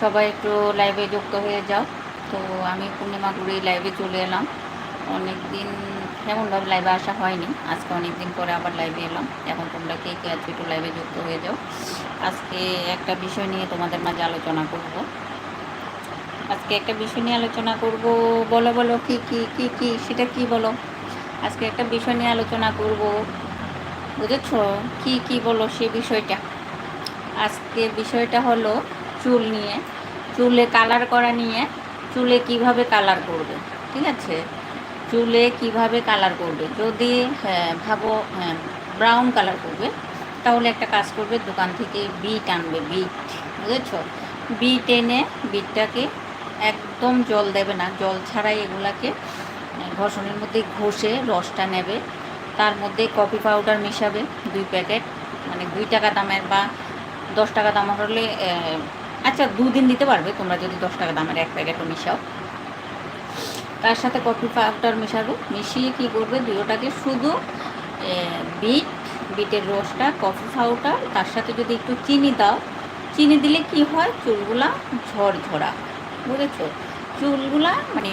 সবাই একটু লাইভে যুক্ত হয়ে যাও। তো আমি পূর্ণিমা ঘুরে লাইভে চলে এলাম। অনেক দিন তেমনভাবে লাইভে আসা হয়নি। আজকে অনেক দিন পরে আবার লাইভে এলাম। এখন তোমরা কে কে আছো একটু লাইভে যুক্ত হয়ে যাও। আজকে একটা বিষয় নিয়ে তোমাদের মাঝে আলোচনা করব। আজকে একটা বিষয় নিয়ে আলোচনা করব। বলো বলো, কি কি কি কি, সেটা কি বলো? আজকে একটা বিষয় নিয়ে আলোচনা করব। বুঝেছ? কি কি বলো সে বিষয়টা? আজকে বিষয়টা হলো চুল নিয়ে চুলে কালার করা নিয়ে চুলে কীভাবে কালার করবে ঠিক আছে? চুলে কীভাবে কালার করবে? যদি হ্যাঁ, ভাবো হ্যাঁ ব্রাউন কালার করবে তাহলে একটা কাজ করবে দোকান থেকে বিট আনবে বিট বুঝেছ? বিট এনে বিটটাকে একদম জল দেবে না জল ছাড়াই এগুলাকে আহ, ঘষণের মধ্যে ঘষে রসটা নেবে তার মধ্যে কফি পাউডার মেশাবে দুই প্যাকেট মানে দুই টাকা দামের বা দশ টাকা দাম হলে আচ্ছা দুদিন দিতে পারবে, তোমরা যদি দশ টাকা দামের এক প্যাকেটও মিশাও। তার সাথে কফি পাউডার মেশাবে। মিশিয়ে কি করবে? দুটোটাকে শুধু বিট, বিটের রসটা, কফি পাউডার, তার সাথে যদি একটু চিনি দাও, চিনি দিলে কি হয়? চুলগুলা ঝরঝরা, বুঝেছ? চুলগুলা মানে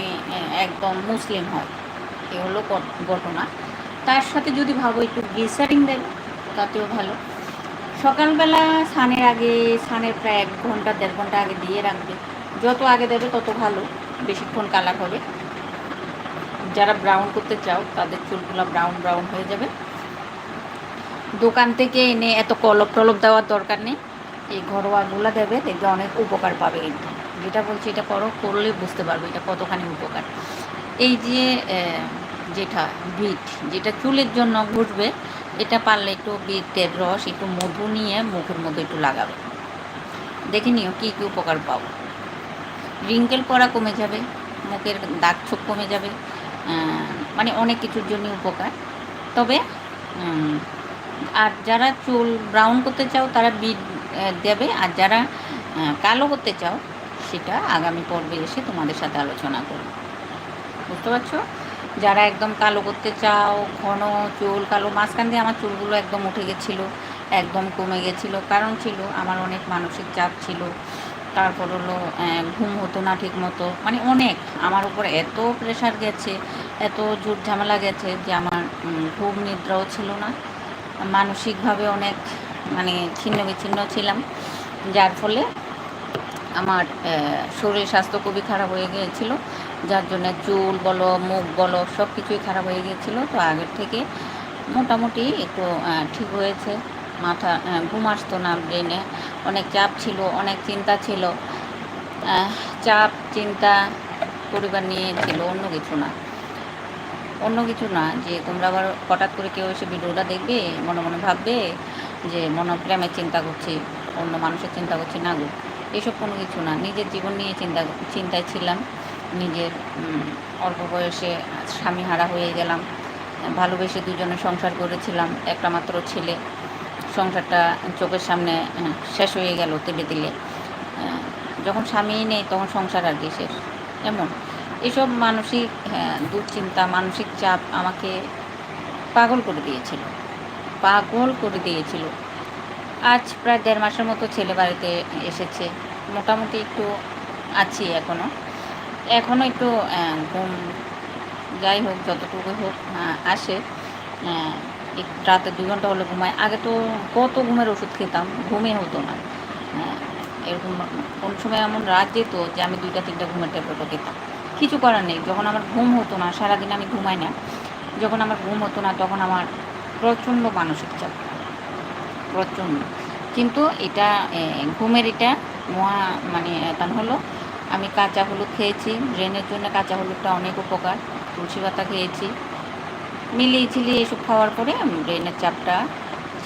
একদম মুসলিম হয়। এ হলো ঘটনা তার সাথে যদি ভাবো একটু গ্লিসারিং দেবে, তাতেও ভালো। সকালবেলা সানের আগে সানের প্রায় এক ঘণ্টা, দেড় ঘণ্টা আগে দিয়ে রাখবে। যত আগে দেবে, তত ভালো। বেশিক্ষণ কালার হবে। যারা ব্রাউন করতে চাও, তাদের চুলগুলো ব্রাউন ব্রাউন হয়ে যাবে। দোকান থেকে এনে এত কলপ টলপ দেওয়ার দরকার নেই। এই ঘরোয়াগুলো দেবে, দেখবে অনেক উপকার পাবে কিন্তু। যেটা বলছি, এটা করো, করলে বুঝতে পারবে এটা কতখানি উপকার। এই যে যেটা বিট যেটা চুলের জন্য ঘুরবে এটা পারলে একটু বিটের রস, একটু মধু নিয়ে মুখের মধ্যে একটু লাগাবে। দেখে নিও কী কী উপকার পাবো রিঙ্কেল পরা কমে যাবে, মুখের দাগ ছোপ কমে যাবে মানে অনেক কিছুর জন্য উপকার। তবে আর যারা চুল ব্রাউন করতে চাও, তারা বিট দেবে। আর যারা কালো করতে চাও, সেটা আগামী পর্বে এসে তোমাদের সাথে আলোচনা করব। বুঝতে পারছ? যারা একদম কালো করতে চাও, ঘন চুল, কালো, মাঝখান দিয়ে আমার চুলগুলো একদম উঠে গেছিল, একদম কমে গেছিল। কারণ ছিল আমার অনেক মানসিক চাপ ছিল। তারপর হলো ঘুম হতো না ঠিক মতো মানে অনেক। আমার উপর এত প্রেশার গেছে, এত ঝুট ঝামেলা গেছে যে আমার ঘুম নিদ্রাও ছিল না। মানসিকভাবে অনেক মানে ছিন্ন বিচ্ছিন্ন ছিলাম। যার ফলে আমার শরীর স্বাস্থ্য খুবই খারাপ হয়ে গিয়েছিল। যার জন্য চুল বলো, মুখ বলো সব কিছুই খারাপ হয়ে গিয়েছিল। তো আগের থেকে মোটামুটি একটু ঠিক হয়েছে। মাথা ঘুম আসতো না ব্রেনে। অনেক চাপ ছিল, অনেক চিন্তা ছিল। চাপ, চিন্তা পরিবার নিয়ে ছিল, অন্য কিছু না। অন্য কিছু না, যে তোমরা আবার হঠাৎ করে কেউ এসে ভিডিওটা দেখবে, মনে মনে ভাববে যে মনে প্রেমের চিন্তা করছি, অন্য মানুষের চিন্তা করছি। না গো, এসব কোনো কিছু না। নিজের জীবন নিয়ে চিন্তা, চিন্তায় ছিলাম। নিজের অল্প বয়সে স্বামী হারা হয়ে গেলাম। ভালোবেসে দুজনে সংসার করেছিলাম একটা মাত্র ছেলে। সংসারটা চোখের সামনে শেষ হয়ে গেল তেলে তিলে। যখন স্বামী নেই তখন সংসার আর কি শেষ। এমন। এসব মানসিক হ্যাঁ, দুশ্চিন্তা মানসিক চাপ আমাকে পাগল করে দিয়েছিল। পাগল করে দিয়েছিল। আজ প্রায় দেড় মাসের মতো ছেলে বাড়িতে এসেছে। মোটামুটি একটু আছি এখনও এখনও একটু ঘুম যাই হোক যতটুকু হোক আহ, আসে রাতে দু ঘণ্টা হলে ঘুমায়। আগে তো কত ঘুমের ওষুধ খেতাম ঘুমে হতো না। আহ, এরকম কোন সময় এমন রাত যেত যে আমি দুইটা তিনটা ঘুমের ট্যাবলেটও খেতাম কিছু করার নেই। যখন আমার ঘুম হতো না সারাদিন আমি ঘুমাই না যখন আমার ঘুম হতো না তখন আমার প্রচণ্ড মানসিক চাপ। প্রচণ্ড। কিন্তু এটা ঘুমের এটা মহা মানে তার হলো আমি কাঁচা হলুদ খেয়েছি। ব্রেনের জন্য কাঁচা হলুদটা অনেক উপকার। তুলসী পাতা খেয়েছি। মিলিয়ে ঝিলিয়ে এসব খাওয়ার পরে আমি ব্রেনের চাপটা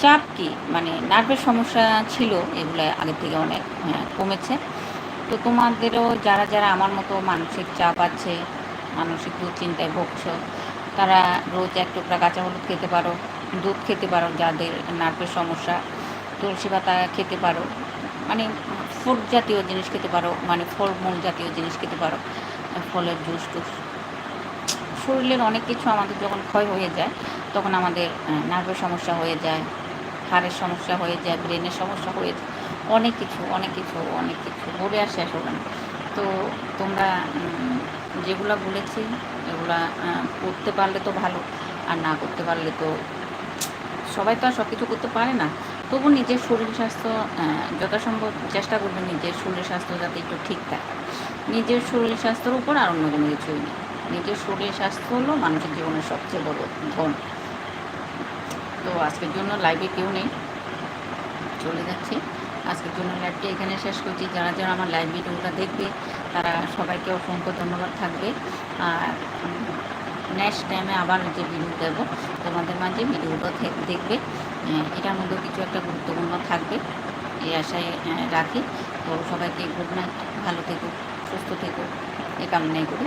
চাপ কি? মানে নার্ভের সমস্যা ছিল এগুলো আগের থেকে অনেক হ্যাঁ, কমেছে। তো তোমাদেরও যারা যারা আমার মতো মানসিক চাপ আছে মানসিক দুশ্চিন্তায় ভুগছ তারা রোজ এক টুকরা কাঁচা হলুদ খেতে পারো দুধ খেতে পারো যাদের নার্ভের সমস্যা তুলসী পাতা খেতে পারো। মানে ফ্রুট জাতীয় জিনিস খেতে পারো মানে ফলমূল জাতীয় জিনিস খেতে পারো, ফলের জুস টুস। শরীরের অনেক কিছু আমাদের যখন ক্ষয় হয়ে যায়, তখন আমাদের নার্ভের সমস্যা হয়ে যায়, হাড়ের সমস্যা হয়ে যায় ব্রেনের সমস্যা হয়ে যায়, অনেক কিছু অনেক কিছু অনেক কিছু বলে শেষ হবে না তো তোমরা যেগুলা বলেছি, এগুলা করতে পারলে তো ভালো, আর না করতে পারলে তো সবাই তো আর সব কিছু করতে পারে না। তবু নিজের শরীর স্বাস্থ্য যথাসম্ভব চেষ্টা করবে নিজের শরীর স্বাস্থ্য যাতে একটু ঠিক থাকে। নিজের শরীর স্বাস্থ্যের উপর আর অন্য কোনো কিছুই নেই। নিজের শরীর স্বাস্থ্য হলো মানুষের জীবনের সবচেয়ে বড় ধন। তো আজকের জন্য লাইভে কেউ নেই। চলে যাচ্ছি। আজকের জন্য লাইভটি এখানে শেষ করছি। যারা যারা আমার লাইভ ভিডিওটা দেখবে, তারা সবাইকে অসংখ্য ধন্যবাদ থাকবে। আর নেক্সট টাইমে আবার যে ভিডিও দেব। তোমাদের মাঝে ভিডিওটা দেখবে। এটার মধ্যে কিছু একটা গুরুত্বপূর্ণ থাকবে। এই আশায় রাখি। তো সবাইকে গুড নাইট ভালো থেকো, সুস্থ থেকো, এ কামনাই করি।